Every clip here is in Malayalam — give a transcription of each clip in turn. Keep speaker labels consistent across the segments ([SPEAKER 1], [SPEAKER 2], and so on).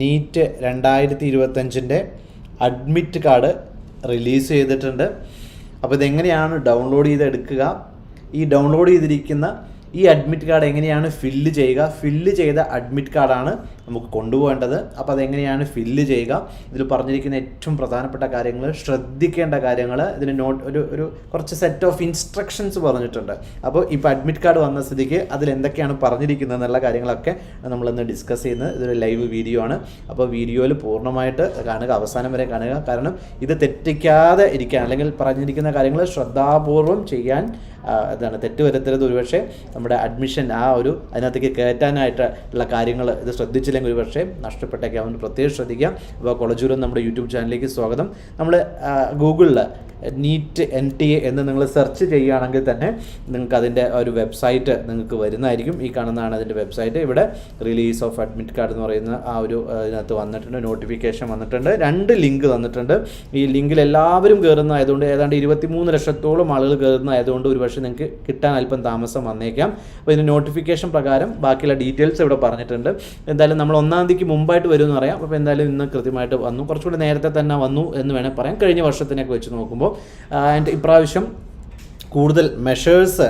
[SPEAKER 1] നീറ്റ് രണ്ടായിരത്തി ഇരുപത്തഞ്ചിന്റെ അഡ്മിറ്റ് കാർഡ് റിലീസ് ചെയ്തിട്ടുണ്ട്. അപ്പോൾ ഇതെങ്ങനെയാണ് ഡൗൺലോഡ് ചെയ്ത് എടുക്കുക ഈ ഡൗൺലോഡ് ചെയ്തിരിക്കുന്ന ഈ അഡ്മിറ്റ് കാർഡ് എങ്ങനെയാണ് ഫില്ല് ചെയ്യുക? ഫില്ല് ചെയ്ത അഡ്മിറ്റ് കാർഡാണ് നമുക്ക് കൊണ്ടുപോകേണ്ടത്. അപ്പോൾ അതെങ്ങനെയാണ് ഫില്ല് ചെയ്യുക? ഇതിൽ പറഞ്ഞിരിക്കുന്ന ഏറ്റവും പ്രധാനപ്പെട്ട കാര്യങ്ങൾ ശ്രദ്ധിക്കേണ്ട കാര്യങ്ങൾ ഇതിന് നോട്ട് ഒരു ഒരു കുറച്ച് സെറ്റ് ഓഫ് ഇൻസ്ട്രക്ഷൻസ് പറഞ്ഞിട്ടുണ്ട്. അപ്പോൾ ഇപ്പോൾ അഡ്മിറ്റ് കാർഡ് വന്ന സ്ഥിതിക്ക് അതിൽ എന്തൊക്കെയാണ് പറഞ്ഞിരിക്കുന്നത് എന്നുള്ള കാര്യങ്ങളൊക്കെ നമ്മളിന്ന് ഡിസ്കസ് ചെയ്യുന്നത്. ഇതൊരു ലൈവ് വീഡിയോ ആണ്. അപ്പോൾ വീഡിയോയിൽ പൂർണമായിട്ട് കാണുക അവസാനം വരെ കാണുക. കാരണം ഇത് തെറ്റിക്കാതെ ഇരിക്കാൻ അല്ലെങ്കിൽ പറഞ്ഞിരിക്കുന്ന കാര്യങ്ങൾ ശ്രദ്ധാപൂർവം ചെയ്യാൻ എന്താണ് തെറ്റ് വരുത്തരുത് ഒരുപക്ഷെ നമ്മുടെ അഡ്മിഷൻ ആ ഒരു അതിനകത്തേക്ക് കയറ്റാനായിട്ട് ഉള്ള കാര്യങ്ങൾ ഇത് ശ്രദ്ധിച്ചില്ലെങ്കിൽ ഒരുപക്ഷെ നഷ്ടപ്പെട്ടേക്കാം. അതുകൊണ്ട് പ്രത്യേകം ശ്രദ്ധിക്കാം. അപ്പോൾ കൊളജൂരം നമ്മുടെ യൂട്യൂബ് ചാനലിലേക്ക് സ്വാഗതം. നമ്മൾ ഗൂഗിളിൽ നീറ്റ് എൻ ടി എ എന്ന് നിങ്ങൾ സെർച്ച് ചെയ്യുകയാണെങ്കിൽ തന്നെ നിങ്ങൾക്ക് അതിന്റെ ഒരു വെബ്സൈറ്റ് നിങ്ങൾക്ക് വരുന്നതായിരിക്കും. ഈ കാണുന്നതാണ് അതിന്റെ വെബ്സൈറ്റ് ഇവിടെ റിലീസ് ഓഫ് അഡ്മിറ്റ് കാർഡ് എന്ന് പറയുന്ന ആ ഒരു ഇതിനകത്ത് വന്നിട്ടുണ്ട്. നോട്ടിഫിക്കേഷൻ വന്നിട്ടുണ്ട്. രണ്ട് ലിങ്ക് തന്നിട്ടുണ്ട്. ഈ ലിങ്കിൽ എല്ലാവരും കയറുന്നതായതുകൊണ്ട് ഏതാണ്ട് ഇരുപത്തി മൂന്ന് ലക്ഷത്തോളം ആളുകൾ കയറുന്നതായതുകൊണ്ട് ഒരുപക്ഷെ നിങ്ങൾക്ക് കിട്ടാൻ അല്പം താമസം വന്നേക്കാം. അപ്പോൾ ഇതിന്റെ നോട്ടിഫിക്കേഷൻ പ്രകാരം ബാക്കിയുള്ള ഡീറ്റെയിൽസ് ഇവിടെ പറഞ്ഞിട്ടുണ്ട്. എന്തായാലും നമ്മൾ ഒന്നാം തീയതിക്ക് മുമ്പായിട്ട് വരുമെന്ന് പറയാം. അപ്പോൾ എന്തായാലും ഇന്ന് കൃത്യമായിട്ട് വന്നു. കുറച്ചുകൂടി നേരത്തെ തന്നെ വന്നു എന്ന് വേണേൽ പറയാം. കഴിഞ്ഞ വർഷത്തിനൊക്കെ വെച്ച് നോക്കുമ്പോൾ ആൻഡ് ഇപ്രാവശ്യം കൂടുതൽ മെഷേഴ്സ്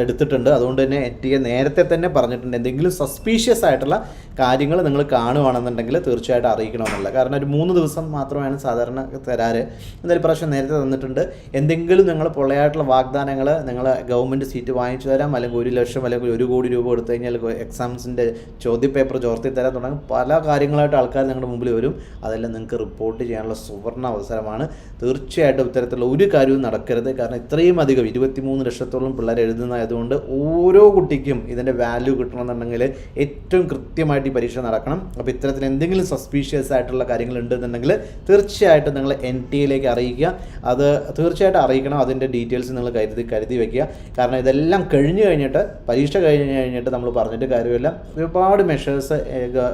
[SPEAKER 1] എടുത്തിട്ടുണ്ട്. അതുകൊണ്ട് തന്നെ എൻ നേരത്തെ തന്നെ പറഞ്ഞിട്ടുണ്ട്. എന്തെങ്കിലും സസ്പീഷ്യസ് ആയിട്ടുള്ള കാര്യങ്ങൾ നിങ്ങൾ കാണുവാണെന്നുണ്ടെങ്കിൽ തീർച്ചയായിട്ടും അറിയിക്കണമെന്നില്ല കാരണം ഒരു മൂന്ന് ദിവസം മാത്രമാണ് സാധാരണ തരാറ്. എന്തായാലും പ്രാവശ്യം നേരത്തെ തന്നിട്ടുണ്ട്. എന്തെങ്കിലും നിങ്ങൾ പൊള്ളയായിട്ടുള്ള വാഗ്ദാനങ്ങൾ നിങ്ങൾ ഗവൺമെന്റ് സീറ്റ് വാങ്ങിച്ചു തരാം. അല്ലെങ്കിൽ ഒരു ലക്ഷം അല്ലെങ്കിൽ ഒരു കോടി രൂപ കൊടുത്തു കഴിഞ്ഞാൽ എക്സാംസിന്റെ ചോദ്യപേപ്പർ ചോർത്തി തരാൻ തുടങ്ങും. പല കാര്യങ്ങളായിട്ട് ആൾക്കാർ നിങ്ങളുടെ മുമ്പിൽ വരും. അതെല്ലാം നിങ്ങൾക്ക് റിപ്പോർട്ട് ചെയ്യാനുള്ള സുവർണ അവസരമാണ്. തീർച്ചയായിട്ടും ഇത്തരത്തിലുള്ള ഒരു കാര്യവും നടക്കരുത്. കാരണം ഇത്രയും അധികം ഇരുപത്തിമൂന്ന് ലക്ഷത്തോളം പിള്ളേർ എഴുതുന്നതായതുകൊണ്ട് ഓരോ കുട്ടിക്കും ഇതിന്റെ വാല്യൂ കിട്ടണമെന്നുണ്ടെങ്കിൽ ഏറ്റവും കൃത്യമായിട്ട് ഈ പരീക്ഷ നടക്കണം. അപ്പോൾ ഇത്തരത്തിൽ എന്തെങ്കിലും സസ്പീഷ്യസ് ആയിട്ടുള്ള കാര്യങ്ങൾ ഉണ്ടെന്നുണ്ടെങ്കിൽ തീർച്ചയായിട്ടും നിങ്ങൾ എൻ ടി എയിലേക്ക് അറിയിക്കുക. അത് തീർച്ചയായിട്ടും അറിയിക്കണം. അതിന്റെ ഡീറ്റെയിൽസ് നിങ്ങൾ കരുതി കരുതി വയ്ക്കുക കാരണം ഇതെല്ലാം കഴിഞ്ഞു കഴിഞ്ഞിട്ട് പരീക്ഷ കഴിഞ്ഞു കഴിഞ്ഞിട്ട് നമ്മൾ പറഞ്ഞിട്ട് കാര്യമില്ല. ഒരുപാട് മെഷേഴ്സ്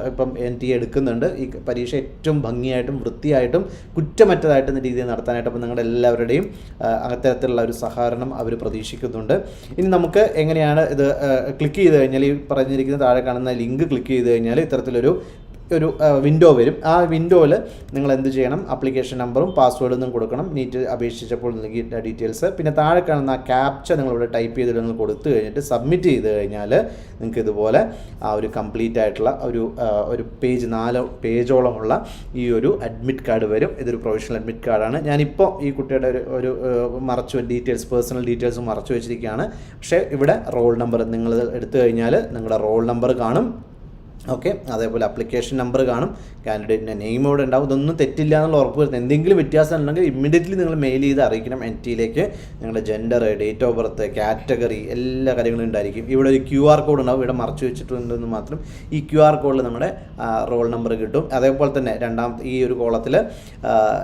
[SPEAKER 1] ഇപ്പം എൻ ടി എടുക്കുന്നുണ്ട്. ഈ പരീക്ഷ ഏറ്റവും ഭംഗിയായിട്ടും വൃത്തിയായിട്ടും കുറ്റമറ്റതായിട്ടും രീതിയിൽ നടത്താനായിട്ട് അപ്പം നിങ്ങളുടെ എല്ലാവരുടെയും അത്തരത്തിലുള്ള ഒരു സഹകരണം അവർ പ്രതീക്ഷിക്കുന്നുണ്ട്. ഇനി നമുക്ക് എങ്ങനെയാണ് ഇത് ക്ലിക്ക് ചെയ്ത് കഴിഞ്ഞാൽ ഈ പറഞ്ഞിരിക്കുന്ന താഴെ കാണുന്ന ലിങ്ക് ക്ലിക്ക് ചെയ്ത് കഴിഞ്ഞാൽ ഇത്തരത്തിലൊരു ഒരു വിൻഡോ വരും. ആ വിൻഡോയിൽ നിങ്ങൾ എന്ത് ചെയ്യണം? ആപ്ലിക്കേഷൻ നമ്പറും പാസ്വേഡും ഒന്നും കൊടുക്കണം. നീറ്റ് അപേക്ഷിച്ചപ്പോൾ നൽകിയ ഡീറ്റെയിൽസ് പിന്നെ താഴെ കാണുന്ന ആ ക്യാപ്ച നിങ്ങളിവിടെ ടൈപ്പ് ചെയ്തിട്ട് നിങ്ങൾ കൊടുത്തു കഴിഞ്ഞിട്ട് സബ്മിറ്റ് ചെയ്ത് കഴിഞ്ഞാൽ നിങ്ങൾക്ക് ഇതുപോലെ ആ ഒരു കംപ്ലീറ്റ് ആയിട്ടുള്ള ഒരു ഒരു പേജ് നാല് പേജോളമുള്ള ഈ ഒരു അഡ്മിറ്റ് കാർഡ് വരും. ഇതൊരു പ്രൊഫഷണൽ അഡ്മിറ്റ് കാർഡാണ് ഞാനിപ്പോൾ ഈ കുട്ടിയുടെ ഒരു ഒരു മറച്ചു ഡീറ്റെയിൽസ് പേഴ്സണൽ ഡീറ്റെയിൽസ് മറച്ചു വെച്ചിരിക്കുകയാണ്. പക്ഷേ ഇവിടെ റോൾ നമ്പർ നിങ്ങൾ എടുത്തു കഴിഞ്ഞാൽ നിങ്ങളുടെ റോൾ നമ്പർ കാണും. ഓക്കെ അതേപോലെ അപ്ലിക്കേഷൻ നമ്പർ കാണും. കാൻഡിഡേറ്റിന്റെ നെയിം ഇവിടെ ഉണ്ടാവും? ഇതൊന്നും തെറ്റില്ല എന്നുള്ള ഉറപ്പ് വരുത്തുന്നത് എന്തെങ്കിലും വ്യത്യാസം ഉണ്ടെങ്കിൽ ഇമ്മീഡിയറ്റ്ലി നിങ്ങൾ മെയിൽ ചെയ്ത് അറിയിക്കണം എൻ ടിയിലേക്ക് നിങ്ങളുടെ gender date of birth category എല്ലാ കാര്യങ്ങളും ഉണ്ടായിരിക്കും. ഇവിടെ ഒരു ക്യു ആർ കോഡ് ഉണ്ടാവും. ഇവിടെ മറച്ചു വെച്ചിട്ടുണ്ടെന്ന് മാത്രം ഈ ക്യു ആർ കോഡിൽ നമ്മുടെ റോൾ നമ്പർ കിട്ടും. അതേപോലെ തന്നെ രണ്ടാം ഈ ഒരു കോളത്തിൽ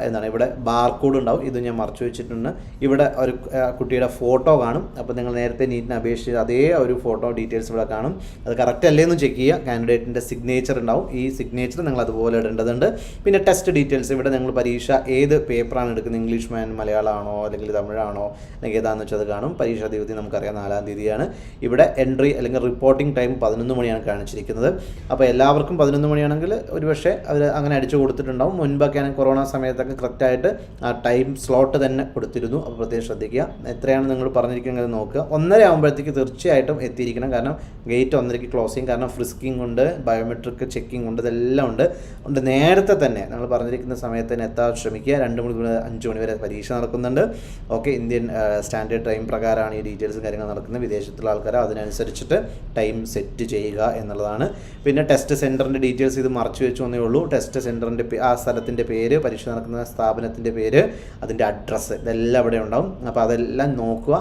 [SPEAKER 1] എന്താണ് ഇവിടെ ബാർ കോഡ് ഉണ്ടാവും. ഇത് ഞാൻ മറച്ചു വെച്ചിട്ടുണ്ട്. ഇവിടെ ഒരു കുട്ടിയുടെ ഫോട്ടോ കാണും. അപ്പോൾ നിങ്ങൾ നേരത്തെ നീറ്റിന് അപേക്ഷിച്ച് അതേ ഒരു ഫോട്ടോ ഡീറ്റെയിൽസ് ഇവിടെ കാണും. അത് കറക്റ്റ് അല്ലേന്ന് ചെക്ക് ചെയ്യുക. കാൻഡിഡേറ്റിന്റെ സിഗ്നേച്ചർ ഉണ്ടാവും. ഈ സിഗ്നേച്ചർ നിങ്ങൾ അതുപോലെ ഇടേണ്ടതുണ്ട്. പിന്നെ ടെസ്റ്റ് ഡീറ്റെയിൽസ് ഇവിടെ നിങ്ങൾ പരീക്ഷ ഏത് പേപ്പറാണ് എടുക്കുന്നത്? ഇംഗ്ലീഷ് മാൻ മലയാളമാണോ? അല്ലെങ്കിൽ തമിഴാണോ? അല്ലെങ്കിൽ ഏതാണെന്ന് വെച്ചാൽ അത് കാണും. പരീക്ഷാ തീയതി നമുക്കറിയാം. നാലാം തീയതിയാണ്. ഇവിടെ എൻട്രി അല്ലെങ്കിൽ റിപ്പോർട്ടിംഗ് ടൈം പതിനൊന്ന് മണിയാണ് കാണിച്ചിരിക്കുന്നത്. അപ്പോൾ എല്ലാവർക്കും പതിനൊന്ന് മണിയാണെങ്കിൽ ഒരുപക്ഷെ അവർ അങ്ങനെ അടിച്ചു കൊടുത്തിട്ടുണ്ടാവും. മുൻപൊക്കെ ആണെങ്കിൽ കൊറോണ സമയത്തൊക്കെ കറക്റ്റായിട്ട് ആ ടൈം സ്ലോട്ട് തന്നെ കൊടുത്തിരുന്നു. അപ്പോൾ പ്രത്യേകം ശ്രദ്ധിക്കുക. എത്രയാണ് നിങ്ങൾ പറഞ്ഞിരിക്കുന്നത് നോക്കുക. ഒന്നര ആകുമ്പോഴത്തേക്ക് തീർച്ചയായിട്ടും എത്തിയിരിക്കണം. കാരണം ഗേറ്റ് ഒന്നരയ്ക്ക് ക്ലോസിങ് കാരണം ഫ്രിസ്കിങ് ഉണ്ട്. ബയോമെട്രിക് ചെക്കിംഗ് ഉണ്ട് ഇതെല്ലാം ഉണ്ട്. ഉണ്ട് നേരത്തെ തന്നെ നമ്മൾ പറഞ്ഞിരിക്കുന്ന സമയത്ത് തന്നെ എത്താൻ ശ്രമിക്കുക. രണ്ട് മണി മുതൽ അഞ്ച് മണി വരെ പരീക്ഷ നടക്കുന്നുണ്ട്. ഓക്കെ ഇന്ത്യൻ സ്റ്റാൻഡേർഡ് ടൈം പ്രകാരമാണ് ഈ ഡീറ്റെയിൽസും കാര്യങ്ങൾ നടക്കുന്നത്. വിദേശത്തുള്ള ആൾക്കാർ അതിനനുസരിച്ചിട്ട് ടൈം സെറ്റ് ചെയ്യുക എന്നുള്ളതാണ്. പിന്നെ ടെസ്റ്റ് സെന്ററിന്റെ ഡീറ്റെയിൽസ് ഇത് മറച്ചു വെച്ചു എന്നേ ഉള്ളൂ. ടെസ്റ്റ് സെന്ററിന്റെ ആ സ്ഥലത്തിന്റെ പേര് പരീക്ഷ നടക്കുന്ന സ്ഥാപനത്തിന്റെ പേര് അതിന്റെ അഡ്രസ്സ് ഇതെല്ലാം അവിടെ ഉണ്ടാവും. അപ്പോൾ അതെല്ലാം നോക്കുക.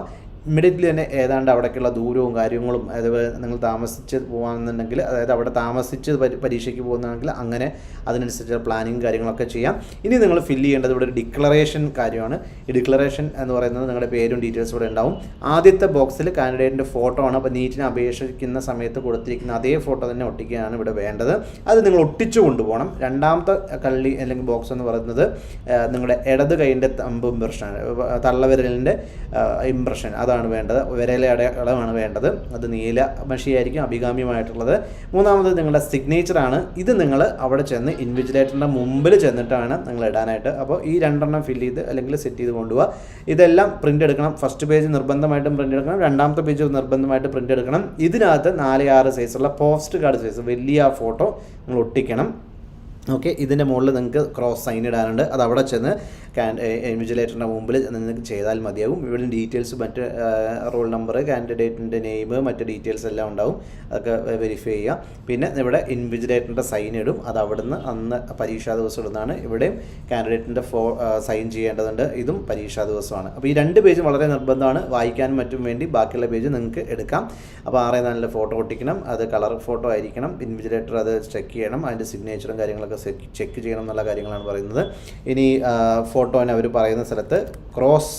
[SPEAKER 1] ഇമ്മീഡിയറ്റ്ലി തന്നെ ഏതാണ്ട് അവിടേക്കുള്ള ദൂരവും കാര്യങ്ങളും അതേപോലെ നിങ്ങൾ താമസിച്ച് പോകാമെന്നുണ്ടെങ്കിൽ അതായത് അവിടെ താമസിച്ച് പരീക്ഷയ്ക്ക് പോകുന്നതാണെങ്കിൽ അങ്ങനെ അതിനനുസരിച്ച് പ്ലാനിങ് കാര്യങ്ങളൊക്കെ ചെയ്യാം. ഇനി നിങ്ങൾ ഫില്ല് ചെയ്യേണ്ടത് ഇവിടെ ഒരു ഡിക്ലറേഷൻ കാര്യമാണ്. ഈ ഡിക്ലറേഷൻ എന്ന് പറയുന്നത് നിങ്ങളുടെ പേരും ഡീറ്റെയിൽസും ഇവിടെ ഉണ്ടാവും. ആദ്യത്തെ ബോക്സിൽ കാൻഡിഡേറ്റിന്റെ ഫോട്ടോ ആണ്. അപ്പോൾ നീറ്റിന് അപേക്ഷിക്കുന്ന സമയത്ത് കൊടുത്തിരിക്കുന്ന അതേ ഫോട്ടോ തന്നെ ഒട്ടിക്കുകയാണ് ഇവിടെ വേണ്ടത്. അത് നിങ്ങൾ ഒട്ടിച്ചു കൊണ്ടുപോകണം. രണ്ടാമത്തെ കള്ളി അല്ലെങ്കിൽ ബോക്സ് എന്ന് പറയുന്നത് നിങ്ങളുടെ ഇടത് കൈയിന്റെ തമ്പ് ഇംപ്രഷനാണ് തള്ളവിരലിന്റെ ഇംപ്രഷൻ അത് അതാണ് വേണ്ടത്. വിരലെ അടയാളമാണ് വേണ്ടത്. അത് നീല മഷിയായിരിക്കും അഭികാമ്യമായിട്ടുള്ളത്. മൂന്നാമത് നിങ്ങളുടെ സിഗ്നേച്ചറാണ് ഇത് നിങ്ങൾ അവിടെ ചെന്ന് ഇൻവിജിലേറ്ററിന്റെ മുമ്പിൽ ചെന്നിട്ടാണ് നിങ്ങൾ ഇടാനായിട്ട്. അപ്പോൾ ഈ രണ്ടെണ്ണം ഫില്ല് ചെയ്ത് അല്ലെങ്കിൽ സെറ്റ് ചെയ്ത് കൊണ്ടുപോകുക ഇതെല്ലാം പ്രിന്റ് എടുക്കണം. ഫസ്റ്റ് പേജ് നിർബന്ധമായിട്ടും പ്രിന്റ് എടുക്കണം. രണ്ടാമത്തെ പേജ് നിർബന്ധമായിട്ട് പ്രിന്റ് എടുക്കണം. ഇതിനകത്ത് നാല് ആറ് സൈസുള്ള പോസ്റ്റ് കാർഡ് സൈസ് വലിയ ഫോട്ടോ നിങ്ങൾ ഒട്ടിക്കണം. ഓക്കെ ഇതിന്റെ മുകളിൽ നിങ്ങൾക്ക് ക്രോസ് സൈൻ ഇടാനുണ്ട്. അത് അവിടെ ചെന്ന് ഇൻവിജിലേറ്ററിന്റെ മുമ്പിൽ നിങ്ങൾക്ക് ചെയ്താൽ മതിയാകും ഇവിടെ ഡീറ്റെയിൽസ് മറ്റ് റോൾ നമ്പർ കാൻഡിഡേറ്റിന്റെ നെയിം മറ്റ് ഡീറ്റെയിൽസ് എല്ലാം ഉണ്ടാവും. അതൊക്കെ വെരിഫൈ ചെയ്യുക. പിന്നെ ഇവിടെ ഇൻവിജിലേറ്ററിന്റെ സൈൻ ഇടും. അത് അവിടുന്ന് അന്ന് പരീക്ഷാ ദിവസം ഇടുന്നതാണ്. ഇവിടെയും കാൻഡിഡേറ്റിന്റെ ഫോ സൈൻ ചെയ്യേണ്ടതുണ്ട്. ഇതും പരീക്ഷാ ദിവസമാണ്. അപ്പോൾ ഈ രണ്ട് പേജും വളരെ നിർബന്ധമാണ്. വായിക്കാനും മറ്റും വേണ്ടി ബാക്കിയുള്ള പേജ് നിങ്ങൾക്ക് എടുക്കാം. അപ്പോൾ ആറേ നല്ല ഫോട്ടോ ഒട്ടിക്കണം. അത് കളർ ഫോട്ടോ ആയിരിക്കണം. ഇൻവിജിലേറ്റർ അത് ചെക്ക് ചെയ്യണം. അതിന്റെ സിഗ്നേച്ചറും കാര്യങ്ങളൊക്കെ ചെക്ക് ചെയ്യണം എന്നുള്ള കാര്യങ്ങളാണ് പറയുന്നത്. ഇനി ഫോട്ടോനെ അവർ പറയുന്ന സ്ഥലത്ത് ക്രോസ്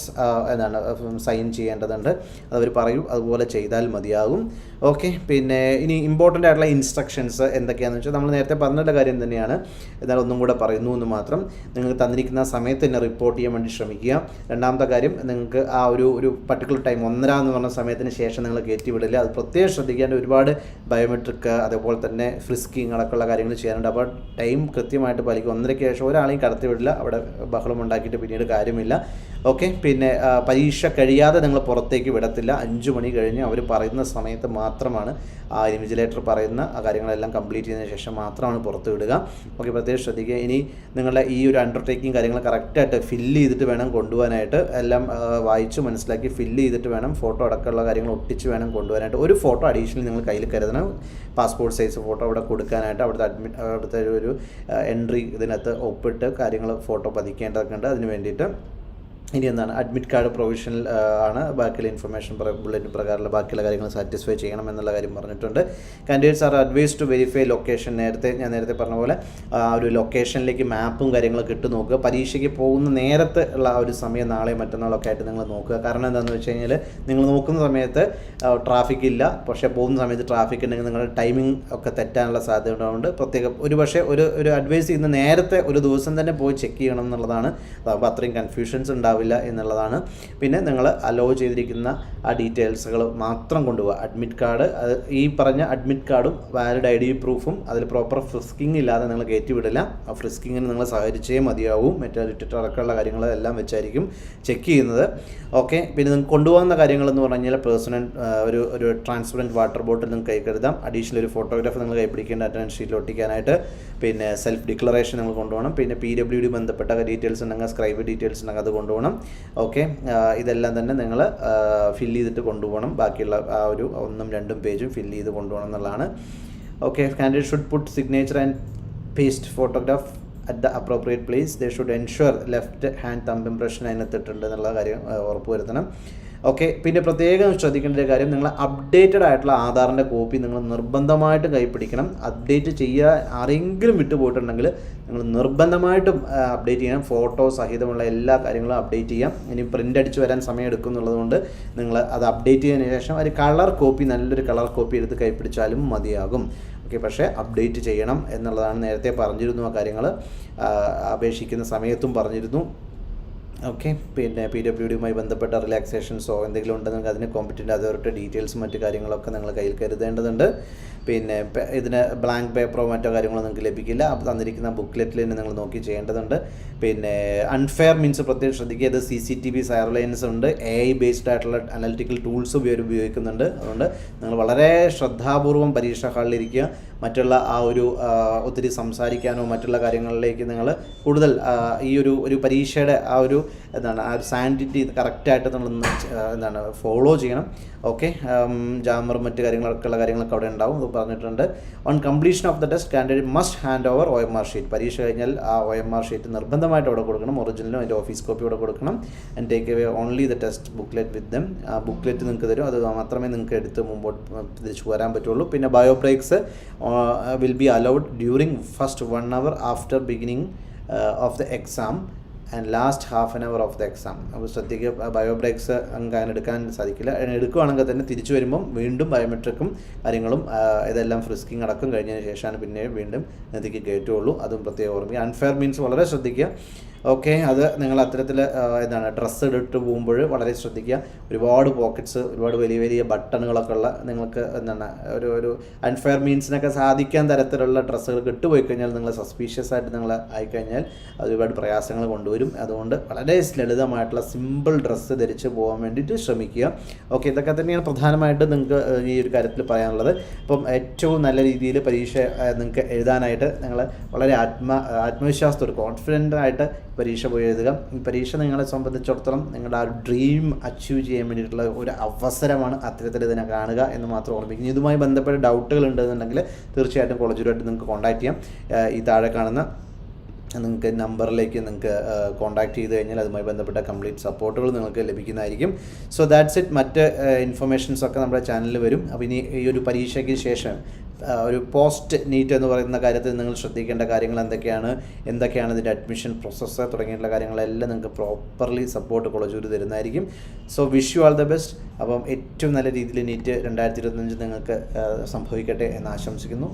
[SPEAKER 1] എന്താണ് സൈൻ ചെയ്യേണ്ടതുണ്ട്. അതവർ പറയും അതുപോലെ ചെയ്താൽ മതിയാകും. ഓക്കെ പിന്നെ ഇനി ഇമ്പോർട്ടന്റ് ആയിട്ടുള്ള ഇൻസ്ട്രക്ഷൻസ് എന്തൊക്കെയാണെന്ന് വെച്ചാൽ നമ്മൾ നേരത്തെ പറഞ്ഞിട്ടുള്ള കാര്യം തന്നെയാണ്. എന്നാൽ ഒന്നും കൂടെ പറയുന്നു എന്ന് മാത്രം. നിങ്ങൾ തന്നിരിക്കുന്ന സമയത്ത് തന്നെ റിപ്പോർട്ട് ചെയ്യാൻ വേണ്ടി ശ്രമിക്കുക. രണ്ടാമത്തെ കാര്യം നിങ്ങൾക്ക് ആ ഒരു ഒരു പർട്ടിക്കുലർ ടൈം ഒന്നര എന്ന് പറഞ്ഞ സമയത്തിന് ശേഷം നിങ്ങൾ കയറ്റി വിടില്ല. അത് പ്രത്യേകം ശ്രദ്ധിക്കേണ്ട ഒരുപാട് ബയോമെട്രിക് അതേപോലെ തന്നെ ഫ്രിസ്കിങ് അടക്കമുള്ള കാര്യങ്ങൾ ചെയ്യാനുണ്ട്. അപ്പോൾ ടൈം കൃത്യമായിട്ട് പാലിക്കും ഒന്നരയ്ക്ക് ശേഷം ഒരാളെയും കടത്തി വിടില്ല. അവിടെ ബഹളം ഉണ്ടാക്കിയിട്ട് പിന്നീട് കാര്യമില്ല. ഓക്കെ പിന്നെ പരീക്ഷ കഴിയാതെ നിങ്ങൾ പുറത്തേക്ക് വിടത്തില്ല. അഞ്ച് മണി കഴിഞ്ഞ് അവർ പറയുന്ന സമയത്ത് മാത്രമാണ് ആ ഇമിജിലേറ്റർ പറയുന്ന ആ കാര്യങ്ങളെല്ലാം കംപ്ലീറ്റ് ചെയ്തതിന് ശേഷം മാത്രമാണ് പുറത്ത് വിടുക ഓക്കെ പ്രത്യേകം ശ്രദ്ധിക്കുക. ഇനി നിങ്ങളുടെ ഈ ഒരു അണ്ടർടേക്കിംഗ് കാര്യങ്ങൾ കറക്റ്റായിട്ട് ഫില്ല് ചെയ്തിട്ട് വേണം കൊണ്ടുപോകാനായിട്ട്. എല്ലാം വായിച്ച് മനസ്സിലാക്കി ഫില്ല് ചെയ്തിട്ട് വേണം ഫോട്ടോ അടക്കമുള്ള കാര്യങ്ങൾ ഒട്ടിച്ച് വേണം കൊണ്ടുപോകാനായിട്ട്. ഒരു ഫോട്ടോ അഡീഷണൽ നിങ്ങൾ കയ്യിൽ കരുതണം. പാസ്പോർട്ട് സൈസ് ഫോട്ടോ അവിടെ കൊടുക്കാനായിട്ട്. അവിടുത്തെ അഡ്മിറ്റ് അവിടുത്തെ ഒരു എൻട്രി ഇതിനകത്ത് ഒപ്പിട്ട് കാര്യങ്ങൾ ഫോട്ടോ പതിക്കേണ്ടതൊക്കെ ഉണ്ട്. അതിന് വേണ്ടിയിട്ട് ഇനി എന്താണ്? അഡ്മിറ്റ് കാർഡ് പ്രൊവിഷണൽ ആണ് ബാക്കിയുള്ള ഇൻഫർമേഷൻ ബുള്ളറ്റിൻ പ്രകാരമുള്ള ബാക്കിയുള്ള കാര്യങ്ങൾ സാറ്റിസ്ഫൈ ചെയ്യണം എന്നുള്ള കാര്യം പറഞ്ഞിട്ടുണ്ട്. Candidates are advised to verify location നേരത്തെ ഞാൻ നേരത്തെ പറഞ്ഞ പോലെ ഒരു ലൊക്കേഷനിലേക്ക് മാപ്പും കാര്യങ്ങളൊക്കെ ഇട്ട് നോക്കുക. പരീക്ഷയ്ക്ക് പോകുന്ന നേരത്തെ ഉള്ള ആ ഒരു സമയം നാളെ മറ്റന്നാളൊക്കെ ആയിട്ട് നിങ്ങൾ നോക്കുക. കാരണം എന്താണെന്ന് വെച്ച് കഴിഞ്ഞാൽ നിങ്ങൾ നോക്കുന്ന സമയത്ത് ട്രാഫിക് ഇല്ല. പക്ഷേ പോകുന്ന സമയത്ത് ട്രാഫിക് ഉണ്ടെങ്കിൽ നിങ്ങളുടെ ടൈമിംഗ് ഒക്കെ തെറ്റാനുള്ള സാധ്യത ഉണ്ടാവുന്നുണ്ട് പ്രത്യേകം ഒരു പക്ഷേ ഒരു ഒരു അഡ്വൈസ് ചെയ്യുന്ന നേരത്തെ ഒരു ദിവസം തന്നെ പോയി ചെക്ക് ചെയ്യണം എന്നുള്ളതാണ്. അപ്പോൾ അത്രയും കൺഫ്യൂഷൻസ് ഉണ്ടാവില്ല എന്നുള്ളതാണ്. പിന്നെ നിങ്ങൾ അലോ ചെയ്തിരിക്കുന്ന ആ ഡീറ്റെയിൽസുകൾ മാത്രം കൊണ്ടുപോകുക അഡ്മിറ്റ് കാർഡ് അത് ഈ പറഞ്ഞ അഡ്മിറ്റ് കാർഡും വാലിഡ് ഐ ഡി പ്രൂഫും അതിൽ പ്രോപ്പർ ഫ്രിസ്കിങ് ഇല്ലാതെ നിങ്ങൾ കയറ്റി വിടില്ല ആ ഫ്രിസ്കിങ്ങിന് നിങ്ങൾ സഹകരിച്ചേ മതിയാവും. മറ്റേ ഇട്ടിട്ട് അടക്കമുള്ള കാര്യങ്ങളെല്ലാം വെച്ചായിരിക്കും ചെക്ക് ചെയ്യുന്നത്. ഓക്കെ പിന്നെ നിങ്ങൾക്ക് കൊണ്ടുപോകുന്ന കാര്യങ്ങളെന്ന് പറഞ്ഞു കഴിഞ്ഞാൽ പേഴ്സണൽ ഒരു ഒരു ട്രാൻസ്പെറന്റ് വാട്ടർ ബോട്ടിൽ നിങ്ങൾക്ക് കൈ കരുതാം. അഡീഷണൽ ഒരു ഫോട്ടോഗ്രാഫ് നിങ്ങൾ കൈ പിടിക്കേണ്ട അറ്റൻഡൻസ് ഷീറ്റിൽ ഒട്ടിക്കാനായിട്ട് പിന്നെ സെൽഫ് ഡിക്ലറേഷൻ നിങ്ങൾ കൊണ്ടുപോകണം. പിന്നെ പി ഡബ്ല്യു ഡി ബന്ധപ്പെട്ട ഡീറ്റെയിൽസ് ഉണ്ടെങ്കിൽ സ്ക്രൈബ് ഡീറ്റെയിൽസ് ഉണ്ടെങ്കിൽ അത് കൊണ്ടുപോകണം. ഓക്കെ? ഇതെല്ലാം തന്നെ നിങ്ങൾ ഫില്ല് ചെയ്തിട്ട് കൊണ്ടുപോകണം. ബാക്കിയുള്ള ആ ഒരു ഒന്നും രണ്ടും പേജും ഫില്ല് ചെയ്ത് കൊണ്ടുപോകണം എന്നുള്ളതാണ്. Okay? Candidate should put signature and paste photograph at the appropriate place they should ensure left hand thumb impression അതിനകത്തിട്ടുണ്ട് എന്നുള്ള കാര്യം ഉറപ്പുവരുത്തണം. ഓക്കെ പിന്നെ പ്രത്യേകം ശ്രദ്ധിക്കേണ്ട ഒരു കാര്യം നിങ്ങൾ അപ്ഡേറ്റഡ് ആയിട്ടുള്ള ആധാറിന്റെ കോപ്പി നിങ്ങൾ നിർബന്ധമായിട്ട് കൈപ്പിടിക്കണം അപ്ഡേറ്റ് ചെയ്യുക ആരെങ്കിലും വിട്ടുപോയിട്ടുണ്ടെങ്കിൽ നിങ്ങൾ നിർബന്ധമായിട്ടും അപ്ഡേറ്റ് ചെയ്യണം ഫോട്ടോ സഹിതമുള്ള എല്ലാ കാര്യങ്ങളും അപ്ഡേറ്റ് ചെയ്യാം. ഇനി പ്രിന്റ് അടിച്ച് വരാൻ സമയം എടുക്കും എന്നുള്ളതുകൊണ്ട് നിങ്ങൾ അത് അപ്ഡേറ്റ് ചെയ്തതിന് ശേഷം ഒരു കളർ കോപ്പി നല്ലൊരു കളർ കോപ്പി എടുത്ത് കൈപ്പിടിച്ചാലും മതിയാകും. ഓക്കെ പക്ഷേ അപ്ഡേറ്റ് ചെയ്യണം എന്നുള്ളതാണ് നേരത്തെ പറഞ്ഞിരുന്നു ആ കാര്യങ്ങൾ അപേക്ഷിക്കുന്ന സമയത്തും പറഞ്ഞിരുന്നു. ഓക്കെ പിന്നെ പി ഡബ്ല്യു ഡിയുമായി ബന്ധപ്പെട്ട റിലാക്സേഷൻസോ എന്തെങ്കിലും ഉണ്ടെങ്കിൽ അതിന് കോമ്പറ്റന്റ് അതോറിറ്റി ഡീറ്റെയിൽസ് മറ്റു കാര്യങ്ങളൊക്കെ നിങ്ങൾ കയ്യിൽ കരുതേണ്ടതുണ്ട്. പിന്നെ ഇതിന് ബ്ലാങ്ക് പേപ്പറോ മറ്റോ കാര്യങ്ങളോ നിങ്ങൾക്ക് ലഭിക്കില്ല. അപ്പോൾ തന്നിരിക്കുന്ന ബുക്ക്ലെറ്റിൽ തന്നെ നിങ്ങൾ നോക്കി ചെയ്യേണ്ടതുണ്ട്. പിന്നെ അൺഫെയർ മീൻസ് പ്രത്യേകം ശ്രദ്ധിക്കുക ഇത് C C T V surveillance ഉണ്ട്. എ ഐ ബേസ്ഡ് ആയിട്ടുള്ള അനലിറ്റിക്കൽ ടൂൾസ് ഇവർ ഉപയോഗിക്കുന്നുണ്ട്. അതുകൊണ്ട് നിങ്ങൾ വളരെ ശ്രദ്ധാപൂർവം പരീക്ഷാ ഹാളിലിരിക്കുക മറ്റുള്ള ആ ഒരു ഒത്തിരി സംസാരിക്കാനോ മറ്റുള്ള കാര്യങ്ങളിലേക്ക് നിങ്ങൾ കൂടുതൽ ഈ ഒരു ഒരു പരീക്ഷയുടെ ആ ഒരു എന്താണ് ആ ഒരു സാൻഡിറ്റി കറക്റ്റായിട്ട് നമ്മൾ എന്താണ് ഫോളോ ചെയ്യണം. ഓക്കെ ജാമറും മറ്റു കാര്യങ്ങളൊക്കെ ഉള്ള കാര്യങ്ങളൊക്കെ അവിടെ ഉണ്ടാവും. പറഞ്ഞിട്ടുണ്ട്. On completion of the test candidate must hand over O M R sheet പരീക്ഷ കഴിഞ്ഞാൽ ആ ഒ എം ആർ ഷീറ്റ് നിർബന്ധമായിട്ട് അവിടെ കൊടുക്കണം. ഒറിജിനലും അതിന്റെ ഓഫീസ് കോപ്പി അവിടെ കൊടുക്കണം. And take away only the test booklet with them ആ ബുക്ക്ലെറ്റ് നിങ്ങൾക്ക് തരും. അത് മാത്രമേ നിങ്ങൾക്ക് എടുത്ത് മുമ്പോട്ട് തിരിച്ചു വരാൻ പറ്റുള്ളൂ. പിന്നെ bio breaks will be allowed during first one hour after beginning of the exam and last half an hour of the exam അപ്പോൾ ശ്രദ്ധിക്കുക ബയോ ബ്രേക്സ് അങ്ങനെ എടുക്കാൻ സാധിക്കില്ല. എടുക്കുകയാണെങ്കിൽ തന്നെ തിരിച്ചു വരുമ്പം വീണ്ടും ബയോമെട്രിക്കും കാര്യങ്ങളും ഇതെല്ലാം ഫ്രിസ്കിങ് അടക്കം കഴിഞ്ഞതിന് ശേഷമാണ് പിന്നെ വീണ്ടും ഇതിലേക്ക് കയറ്റുള്ളൂ അതും പ്രത്യേകം ഓർമ്മിക്കുക. അൺഫെയർ മീൻസ് വളരെ ശ്രദ്ധിക്കുക. ഓക്കെ അത് നിങ്ങൾ അത്തരത്തിൽ എന്താണ് ഡ്രസ്സ് ഇട്ടിട്ട് പോകുമ്പോൾ വളരെ ശ്രദ്ധിക്കുക. ഒരുപാട് പോക്കറ്റ്സ് ഒരുപാട് വലിയ വലിയ ബട്ടണുകളൊക്കെ ഉള്ള നിങ്ങൾക്ക് എന്താണ് ഒരു ഒരു അൺഫെയർ മീൻസിനൊക്കെ സാധിക്കാൻ തരത്തിലുള്ള ഡ്രസ്സുകൾ കിട്ടുപോയി കഴിഞ്ഞാൽ നിങ്ങൾ സസ്പീഷ്യസ് ആയിട്ട് നിങ്ങൾ ആയിക്കഴിഞ്ഞാൽ അത് ഒരുപാട് പ്രയാസങ്ങൾ കൊണ്ടുവരും. അതുകൊണ്ട് വളരെ ലളിതമായിട്ടുള്ള സിമ്പിൾ ഡ്രസ്സ് ധരിച്ച് പോകാൻ വേണ്ടിയിട്ട് ശ്രമിക്കുക. ഓക്കെ ഇതൊക്കെ തന്നെയാണ് പ്രധാനമായിട്ട് നിങ്ങൾക്ക് ഈ ഒരു കാര്യത്തിൽ പറയാനുള്ളത്. അപ്പം ഏറ്റവും നല്ല രീതിയിൽ പരീക്ഷ നിങ്ങൾക്ക് എഴുതാനായിട്ട് നിങ്ങൾ വളരെ ആത്മ ആത്മവിശ്വാസത്തോട് കോൺഫിഡന്റ് ആയിട്ട് പരീക്ഷ പോയി എഴുതുക. ഈ പരീക്ഷ നിങ്ങളെ സംബന്ധിച്ചിടത്തോളം നിങ്ങളുടെ ആ ഡ്രീം അച്ചീവ് ചെയ്യാൻ വേണ്ടിയിട്ടുള്ള ഒരു അവസരമാണ് അത്തരത്തിൽ ഇതിനെ കാണുക എന്ന് മാത്രം ഓർമ്മിക്കുന്നു ഇതുമായി ബന്ധപ്പെട്ട ഡൗട്ടുകൾ ഉണ്ടെന്നുണ്ടെങ്കിൽ തീർച്ചയായിട്ടും കോളേജുമായിട്ട് നിങ്ങൾക്ക് കോൺടാക്ട് ചെയ്യാം. ഈ താഴെ കാണുന്ന നിങ്ങൾക്ക് നമ്പറിലേക്ക് നിങ്ങൾക്ക് കോൺടാക്ട് ചെയ്ത് കഴിഞ്ഞാൽ അതുമായി ബന്ധപ്പെട്ട കംപ്ലീറ്റ് സപ്പോർട്ടുകൾ നിങ്ങൾക്ക് ലഭിക്കുന്നതായിരിക്കും. സോ ദാറ്റ്സ് ഇറ്റ് മറ്റ് ഇൻഫർമേഷൻസ് ഒക്കെ നമ്മുടെ ചാനലിൽ വരും. അപ്പോൾ ഇനി ഈ ഒരു പരീക്ഷയ്ക്ക് ശേഷം ഒരു പോസ്റ്റ് നീറ്റ് എന്ന് പറയുന്ന കാര്യത്തിൽ നിങ്ങൾ ശ്രദ്ധിക്കേണ്ട കാര്യങ്ങൾ എന്തൊക്കെയാണ്? എന്തൊക്കെയാണ് ഇതിന്റെ അഡ്മിഷൻ പ്രോസസ്സ് തുടങ്ങിയിട്ടുള്ള കാര്യങ്ങളെല്ലാം നിങ്ങൾക്ക് പ്രോപ്പർലി സപ്പോർട്ട് കോളേജ് ഒരു തരുന്നതായിരിക്കും. So wish you all the best അപ്പം ഏറ്റവും നല്ല രീതിയിൽ നീറ്റ് രണ്ടായിരത്തി ഇരുപത്തഞ്ച് നിങ്ങൾക്ക് സംഭവിക്കട്ടെ എന്ന് ആശംസിക്കുന്നു.